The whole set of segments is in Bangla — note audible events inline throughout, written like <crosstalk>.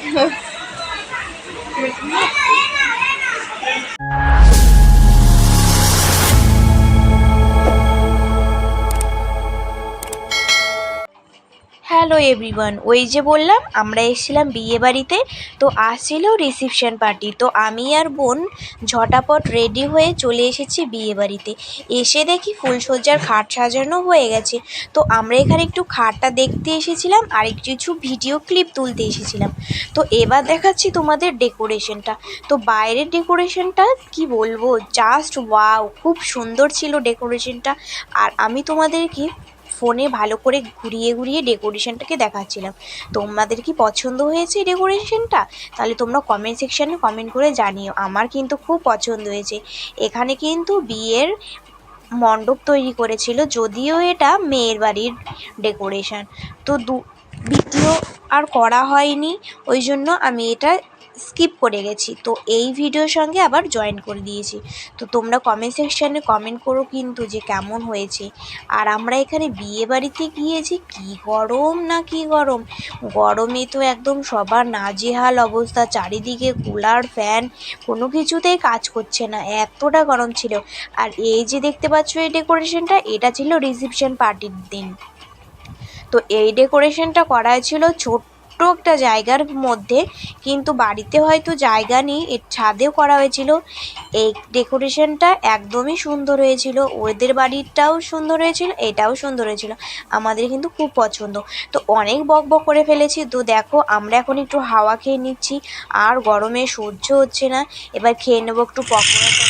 <laughs> Thank you. হ্যালো এভরিওয়ান ওই যে বললাম, আমরা এসেছিলাম বিয়ে বাড়িতে, তো আসছিল রিসেপশন পার্টি তো আমি আর বোন ঝটাপট রেডি হয়ে চলে এসেছি বিয়ে বাড়িতে। এসে দেখি ফুলসজ্জার খাট সাজানো হয়ে গেছে। তো আমরা এখানে একটু খাটটা দেখতে এসেছিলাম, আর কিছু ভিডিও ক্লিপ তুলতে এসেছিলাম। তো এবার দেখাচ্ছি তোমাদের ডেকোরেশনটা তো বাইরের ডেকোরেশনটা কি বলব? জাস্ট ওয়াও খুব সুন্দর ছিল ডেকোরেশনটা আর আমি তোমাদেরকে ফোনে ভালো করে ঘুরিয়ে ঘুরিয়ে ডেকোরেশনটাকে দেখাচ্ছিলাম। তোমাদের কি পছন্দ হয়েছে ডেকোরেশনটা? তাহলে তোমরা কমেন্ট সেকশানে কমেন্ট করে জানিও। আমার কিন্তু খুব পছন্দ হয়েছে। এখানে কিন্তু বিয়ের মণ্ডপ তৈরি করেছিল, যদিও এটা মেয়ের বাড়ির ডেকোরেশন। তো দু ভিডিও আর করা হয়নি ওই জন্য আমি এটা স্কিপ করে গেছি। তো এই ভিডিওর সঙ্গে আবার জয়েন করে দিয়েছি। তো তোমরা কমেন্ট সেকশানে কমেন্ট করো কিন্তু যে কেমন হয়েছে। আর আমরা এখানে বিয়ে বাড়িতে গিয়েছি, কি গরম না কি গরম? গরমে তো একদম সবার নাজেহাল অবস্থা, চারিদিকে কুলার ফ্যান কোনো কিছুতেই কাজ করছে না, এতটা গরম ছিল। আর এই যে দেখতে পাচ্ছ এই ডেকোরেশনটা এটা ছিল রিসেপশন পার্টির দিন। তো এই ডেকোরেশনটা করা হয়েছিল ছোট্ট একটা জায়গার মধ্যে, কিন্তু বাড়িতে হয়তো জায়গা নেই, এর ছাদেও করা হয়েছিল। এই ডেকোরেশনটা একদমই সুন্দর হয়েছিল, ওদের বাড়িটাও সুন্দর হয়েছিল, এটাও সুন্দর হয়েছিল, আমাদের কিন্তু খুব পছন্দ। তো অনেক বক বক করে ফেলেছি, তো দেখো আমরা এখন একটু হাওয়া খেয়ে নিচ্ছি, আর গরমে সহ্য হচ্ছে না, এবার খেয়ে নেব একটু পকোড়া। তো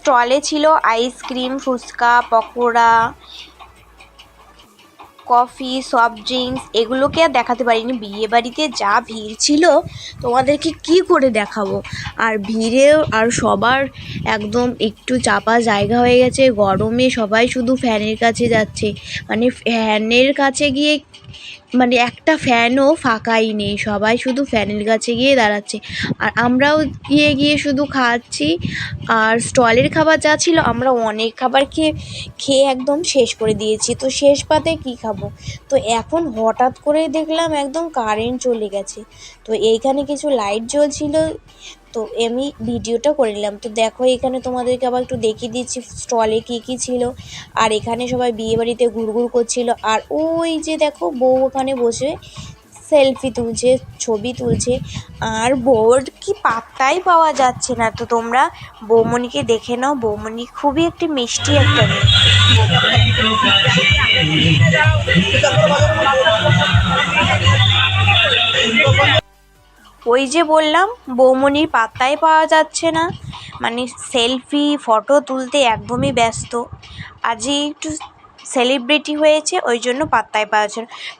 স্টলে ছিল ice cream phuchka pakora coffee soft drinks এগুলোকে আর দেখাতে পারিনি। বিয়ে বাড়িতে যা ভিড় ছিল, তোমাদেরকে কি করে দেখাবো? আর ভিড়েও আর সবার একদম একটু চাপা জায়গা হয়ে গেছে, গরমে সবাই শুধু ফ্যানের কাছে যাচ্ছে। মানে ফ্যানের কাছে গিয়ে মানে একটা ফ্যানও ফাঁকাই নেই, সবাই শুধু ফ্যানের কাছে গিয়ে দাঁড়াচ্ছে। আর আমরাও গিয়ে গিয়ে শুধু খাচ্ছি। আর স্টলের খাবার যা ছিল, আমরা অনেক খাবার খেয়ে খেয়ে একদম শেষ করে দিয়েছি। তো শেষ পাতে কী খাব? তো এখন হঠাৎ করেই দেখলাম একদম কারেন্ট চলে গেছে। তো এইখানে কিছু লাইট জ্বলছিল। তো আমি ভিডিওটা করে নিলাম। তো দেখো এখানে তোমাদেরকে আবার একটু দেখিয়ে দিচ্ছি স্টলে কি কি ছিল। আর এখানে সবাই বিয়ে বাড়িতে ঘুরঘুর করছিল। আর ওই যে দেখো বউ ওখানে বসে সেলফি তুলছে, ছবি তুলছে, আর বউর কি পাত্তাই পাওয়া যাচ্ছে না। তো তোমরা বৌমণিকে দেখে নাও, বৌমণি খুবই একটি মিষ্টি একটা ওই যে বললাম, বৌমণির পাত্তাই পাওয়া যাচ্ছে না। মানে সেলফি ফটো তুলতে একদমই ব্যস্ত। আজই একটু সেলিব্রিটি হয়েছে, ওই জন্য পাত্তাই পাওয়া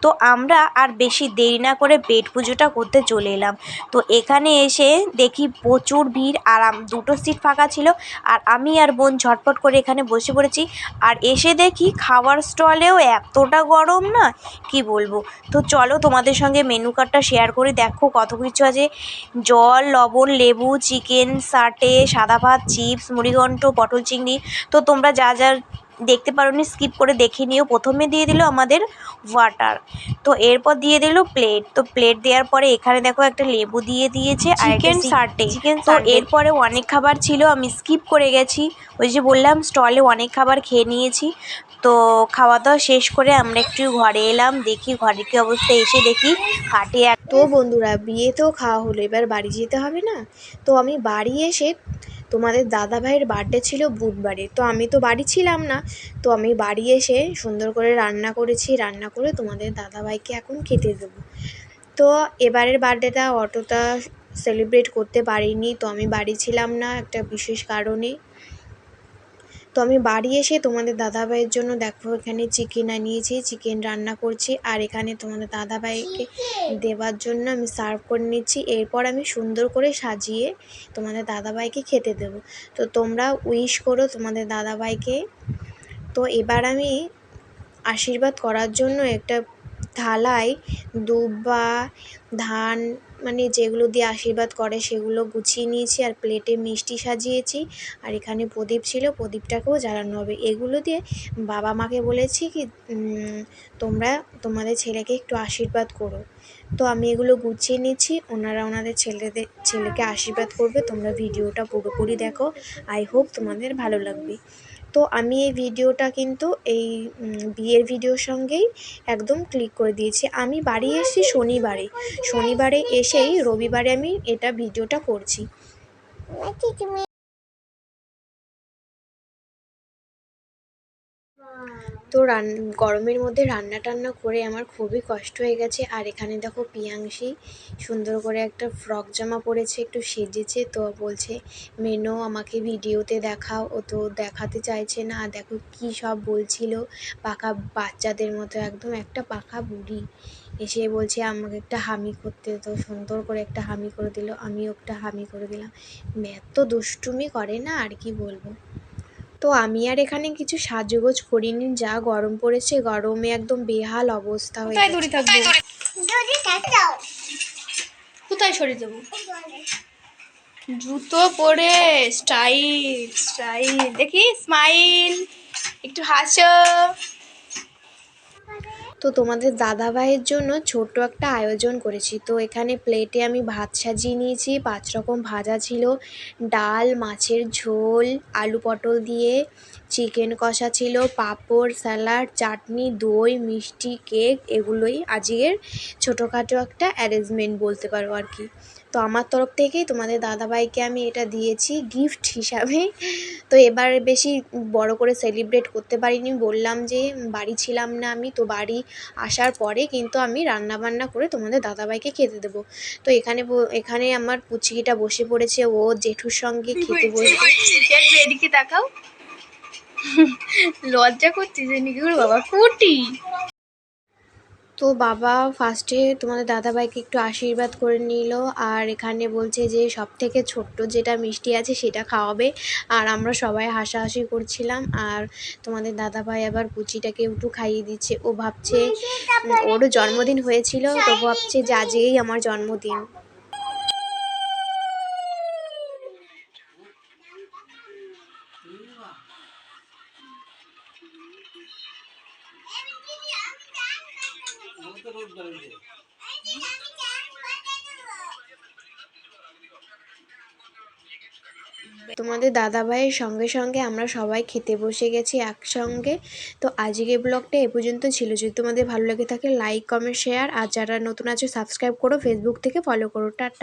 তো আমরা আর বেশি দেরি না করে পেট পুজোটা করতে চলে এলাম। তো এখানে এসে দেখি প্রচুর ভিড়, আর দুটো সিট ফাঁকা ছিল, আর আমি আর বোন ঝটপট করে এখানে বসে পড়েছি। আর এসে দেখি খাওয়ার স্টলেও এতটা গরম না, কি বলব? তো চলো তোমাদের সঙ্গে মেনু কার্ডটা শেয়ার করি। দেখো কত কিছু আছে। জল, লবণ, লেবু চিকেন সাটে সাদা ভাত চিপস মুড়িঘণ্ট পটল চিংড়ি। তো তোমরা যা যা দেখতে পারোনি স্কিপ করে দেখে নিও প্রথমে দিয়ে দিল আমাদের ওয়াটার তো এরপর দিয়ে দিল প্লেট তো প্লেট দেওয়ার পরে এখানে দেখো একটা লেবু দিয়ে দিয়েছে আর চিকেন সাটে চিকেন তো এরপরে অনেক খাবার ছিল আমি স্কিপ করে গেছি। ওই যে বললাম স্টলে অনেক খাবার খেয়ে নিয়েছি। তো খাওয়া দাওয়া শেষ করে আমরা একটু ঘরে এলাম দেখি ঘরে কি অবস্থা এসে দেখি এক তো বন্ধুরা বিয়ে তো খাওয়া হলো এবার বাড়ি যেতে হবে না? তো আমি বাড়ি এসে তোমাদের দাদা ভাইয়ের বার্থডে ছিল বুধবারে, তো আমি তো বাড়ি ছিলাম না। তো আমি বাড়ি এসে সুন্দর করে রান্না করেছি, রান্না করে তোমাদের দাদা ভাইকে এখন খেতে দেবো। তো এবারের বার্থডেটা অতটা সেলিব্রেট করতে পারিনি, তো আমি বাড়ি ছিলাম না একটা বিশেষ কারণে। তো আমি বাড়ি এসে তোমাদের দাদাভাইয়ের জন্য দেখো, এখানে চিকেন আনিয়েছি চিকেন রান্না করছি, আর এখানে তোমাদের দাদাভাইকে দেওয়ার জন্য আমি সার্ভ করে নিচ্ছি। এরপর আমি সুন্দর করে সাজিয়ে তোমাদের দাদাভাইকে খেতে দেব। তো তোমরা উইশ করো তোমাদের দাদাভাইকে। তো এবার আমি আশীর্বাদ করার জন্য একটা থালায় দুব্বা ধান মানে যেগুলো দিয়ে আশীর্বাদ করে সেগুলো গুছিয়ে নিয়েছি আর প্লেটে মিষ্টি সাজিয়েছি। আর এখানে প্রদীপ ছিল, প্রদীপটাকেও জ্বালানো হবে। এগুলো দিয়ে বাবা মাকে বলেছি কি তোমরা তোমাদের ছেলেকে একটু আশীর্বাদ করো। তো আমি এগুলো গুছিয়ে নিচ্ছি, ওনারা ওনাদের ছেলেদের, ছেলেকে আশীর্বাদ করবে। তোমরা ভিডিওটা পুরোপুরি দেখো। আই হোপ তোমাদের ভালো লাগবে। তো আমি এই ভিডিওটা কিন্তু এই বিয়ের ভিডিওর সঙ্গেই একদম ক্লিক করে দিয়েছি। আমি বাড়ি এসেছি শনিবারে। শনিবারে এসেই রবিবারে আমি এটা ভিডিওটা করছি। তো রান, গরমের মধ্যে রান্না টান্না করে আমার খুবই কষ্ট হয়ে গেছে। আর এখানে দেখো পিয়াংশি, সুন্দর করে একটা ফ্রক জামা পরেছে, একটু সেজেছে, তো বলছে, মেনো, আমাকে ভিডিওতে দেখাও। ও তো দেখাতে চাইছে না। দেখো কী সব বলছিল, পাকা বাচ্চাদের মতো, একদম একটা পাকা বুড়ি। এসে বলছে, আমাকে একটা হামি করতে তো সুন্দর করে একটা হামি করে দিল, আমিও একটা হামি করে দিলাম। এত দুষ্টুমি করে না, আর কি বলব? তো আমি আর এখানে কিছু সাজগোজ করিনি যা গরম পড়েছে গরমে একদম বেহাল অবস্থা হয়ে কোথায় থাকবে? দড়ি? থাকব কোথায় সরিয়ে দেবো? জুতো পরে স্টাইল স্টাইল। দেখি স্মাইল একটু হাসো। তো তোমাদের দাদা ভাইয়ের জন্য ছোট্ট একটা আয়োজন করেছি। তো এখানে প্লেটে আমি ভাত সাজিয়ে নিয়েছি, পাঁচ রকম ভাজা ছিল, ডাল, মাছের ঝোল, আলু পটল দিয়ে চিকেন কষা ছিল পাঁপড় স্যালাড চাটনি দই মিষ্টি কেক এগুলোই আজকের ছোটোখাটো একটা অ্যারেঞ্জমেন্ট বলতে পারো আর কি। তো আমার তরফ থেকেই তোমাদের দাদাভাইকে আমি এটা দিয়েছি গিফট হিসাবে। তো এবার বেশি বড় করে সেলিব্রেট করতে পারিনি বললাম যে বাড়ি ছিলাম না আমি তো বাড়ি আসার পরে কিন্তু আমি রান্না বান্না করে তোমাদের দাদাভাইকে খেতে দেবো। তো এখানে এখানে আমার পুচকিটা বসে পড়েছে ও জেঠুর সঙ্গে খেতে একটু এদিকে তাকাও লজ্জা করছিস নাকি? ওর বাবা, কুটি। তো বাবা ফার্স্টে তোমাদের দাদাভাইকে একটু আশীর্বাদ করে নিল, আর এখানে বলছে যে সব থেকে ছোট্ট যেটা মিষ্টি আছে সেটা খাওয়াবে। আর আমরা সবাই হাসাহাসি করছিলাম, আর তোমাদের দাদাভাই আবার কুচিটাকে একটু খাইয়ে দিচ্ছে। ও ভাবছে ওরও জন্মদিন হয়েছিল, তো ভাবছে যে আজকেই আমার জন্মদিন। তোমাদের দাদা ভাইয়ের সঙ্গে সঙ্গে আমরা সবাই খেতে বসে গেছি একসঙ্গে। তো আজকে ব্লগটা এ পর্যন্ত ছিল। যদি তোমাদের ভালো লেগে থাকে লাইক কমেন্ট শেয়ার আর যারা নতুন আছে সাবস্ক্রাইব করো ফেসবুক থেকে ফলো করো। টাটা।